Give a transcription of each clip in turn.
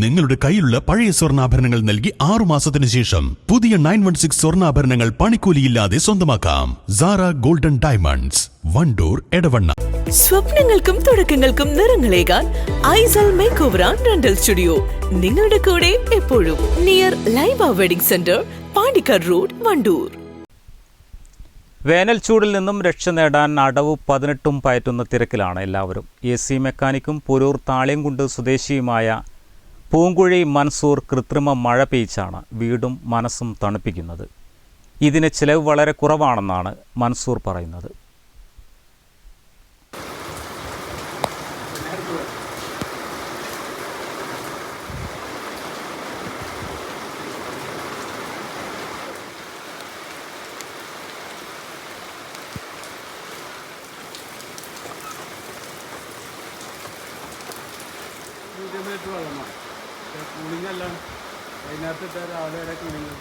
നിങ്ങളുടെ കയ്യിലുള്ള പഴയ സ്വർണാഭരണങ്ങൾ നൽകി ആറു മാസത്തിന് ശേഷം പുതിയ നയൻ വൺ സിക്സ് സ്വർണാഭരണങ്ങൾ പണിക്കൂലിയില്ലാതെ സ്വന്തമാക്കാം. Sara golden diamonds Wandoor Edavanna. സ്വപ്നങ്ങൾക്കും തുടക്കങ്ങൾക്കും നിറങ്ങളേകാൻ ഐസൽ മേക്ക് ഓവർ റെന്റൽ സ്റ്റുഡിയോ നിങ്ങളുടെ കൂടെ എപ്പോഴും near Laiba wedding centre Pandikkad road Wandoor. വേനൽ ചൂടിൽ നിന്നും രക്ഷ നേടാൻ അടവ് പതിനെട്ടും പയറ്റുന്ന തിരക്കിലാണ് എല്ലാവരും. എ സി മെക്കാനിക്കും പുരൂർ താളിയംകുണ്ട് സ്വദേശിയുമായ പൂങ്കുഴി മൻസൂർ കൃത്രിമ മഴ പെയ്ച്ചാണ് വീടും മനസ്സും തണുപ്പിക്കുന്നത്. ഇതിന് ചിലവ് വളരെ കുറവാണെന്നാണ് മൻസൂർ പറയുന്നത്. Thank വെള്ളമാണ്. കൂളിംഗ് അല്ല. വൈകുന്നേരത്തെ രാവിലെ വരെ കൂളിംഗ്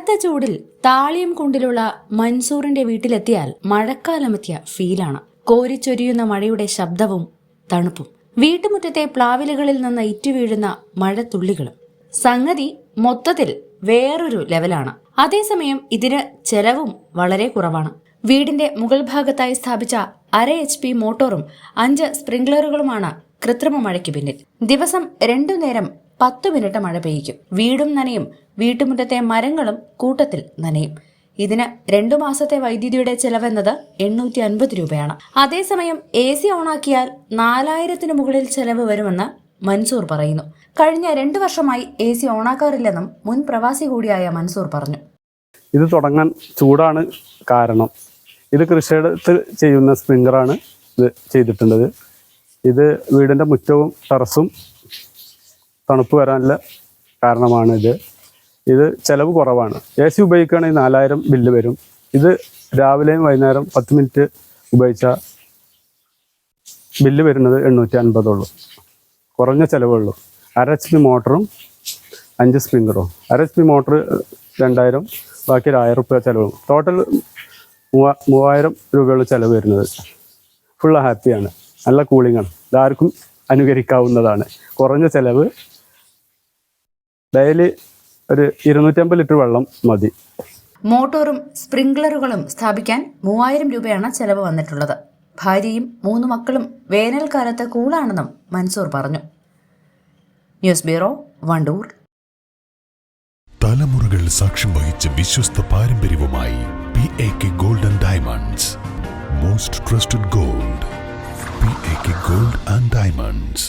കനത്ത ചൂടിൽ താളിയും കുണ്ടിലുള്ള മൻസൂറിന്റെ വീട്ടിലെത്തിയാൽ മഴക്കാലമെത്തിയ ഫീലാണ്. കോരിച്ചൊരിയുന്ന മഴയുടെ ശബ്ദവും തണുപ്പും. വീട്ടുമുറ്റത്തെ പ്ലാവിലുകളിൽ നിന്ന് ഇറ്റുവീഴുന്ന മഴത്തുള്ളികളും. സംഗതി മൊത്തത്തിൽ വേറൊരു ലെവലാണ്. അതേസമയം ഇതിന് ചെലവും വളരെ കുറവാണ്. വീടിന്റെ മുകൾ ഭാഗത്തായി സ്ഥാപിച്ച അര എച്ച് പി മോട്ടോറും അഞ്ച് സ്പ്രിംഗ്ലറുകളുമാണ് കൃത്രിമ മഴയ്ക്ക് പിന്നിൽ. ദിവസം രണ്ടു നേരം പത്ത് മിനിറ്റ് മഴ പെയ്യിക്കും. വീടും നനയും. വീട്ടുമുറ്റത്തെ മരങ്ങളും കൂട്ടത്തിൽ നനയും. ഇതിന് രണ്ടു മാസത്തെ വൈദ്യുതിയുടെ ചെലവെന്നത് എണ്ണൂറ്റി അൻപത് രൂപയാണ്. അതേസമയം എ സി ഓണാക്കിയാൽ നാലായിരത്തിന് മുകളിൽ ചെലവ് വരുമെന്ന് മൻസൂർ പറയുന്നു. കഴിഞ്ഞ രണ്ടു വർഷമായി എ സി ഓണാക്കാറില്ലെന്നും മുൻ പ്രവാസി കൂടിയായ മൻസൂർ പറഞ്ഞു. ഇത് തുടങ്ങാൻ ചൂടാണ് കാരണം. ഇത് കൃഷിയിടത്ത് ചെയ്യുന്ന സ്പ്രിങ്കറാണ് ഇത് ചെയ്തിട്ടുള്ളത്. ഇത് വീടിന്റെ മുറ്റവും ടെറസും തണുപ്പ് വരാനുള്ള കാരണമാണ് ഇത്. ഇത് ചിലവ് കുറവാണ്. എ സി ഉപയോഗിക്കുകയാണെങ്കിൽ നാലായിരം ബില്ല് വരും. ഇത് രാവിലെയും വൈകുന്നേരം പത്ത് മിനിറ്റ് ഉപയോഗിച്ച ബില്ല് വരുന്നത് എണ്ണൂറ്റി അൻപതുള്ളൂ കുറഞ്ഞ ചിലവുള്ളൂ. അര എച്ച് പി മോട്ടറും അഞ്ച് സ്പ്രിങ്കറും അര എച്ച് പി മോട്ടർ രണ്ടായിരം ബാക്കി ഒരു ആയിരം റുപ്യ ചിലവ്. ടോട്ടൽ മൂവാ മൂവായിരം രൂപയുള്ള ചിലവ് വരുന്നത്. ഫുള്ള് ഹാപ്പിയാണ്. നല്ല ആണ് ഇതാർക്കും അനുകരിക്കാവുന്നതാണ്. കുറഞ്ഞ ചിലവ് ഡെയിലി ഒരു ഇരുന്നൂറ്റമ്പത് ലിറ്റർ വെള്ളം മതി. മോട്ടോറും സ്പ്രിംഗ്ലറുകളും സ്ഥാപിക്കാൻ മൂവായിരം രൂപയാണ് ചെലവ് വന്നിട്ടുള്ളത്. ഭാര്യയും മൂന്ന് മക്കളും വേനൽക്കാലത്ത് കൂളാണെന്നും മൻസൂർ പറഞ്ഞു. News bureau Wandoor. തലമുറകൾ സാക്ഷ്യം വഹിച്ച വിശ്വസ്ത പാരമ്പര്യവുമായി P A K golden diamonds most trusted gold P A K gold and diamonds